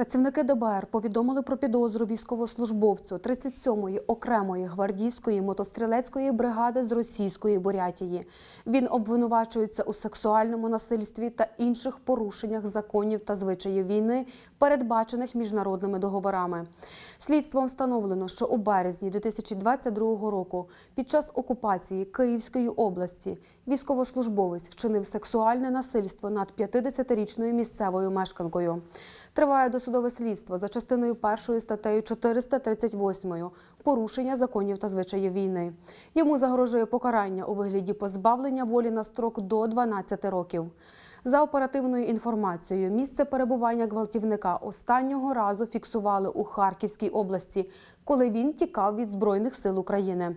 Працівники ДБР повідомили про підозру військовослужбовцю 37-ї окремої гвардійської мотострілецької бригади з російської Бурятії. Він обвинувачується у сексуальному насильстві та інших порушеннях законів та звичаїв війни, передбачених міжнародними договорами. Слідством встановлено, що у березні 2022 року під час окупації Київської області військовослужбовець вчинив сексуальне насильство над 50-річною місцевою мешканкою. Триває досудове слідство за частиною першої статтею 438 порушення законів та звичаїв війни. Йому загрожує покарання у вигляді позбавлення волі на строк до 12 років. За оперативною інформацією, місце перебування гвалтівника останнього разу фіксували у Харківській області, коли він тікав від Збройних сил України.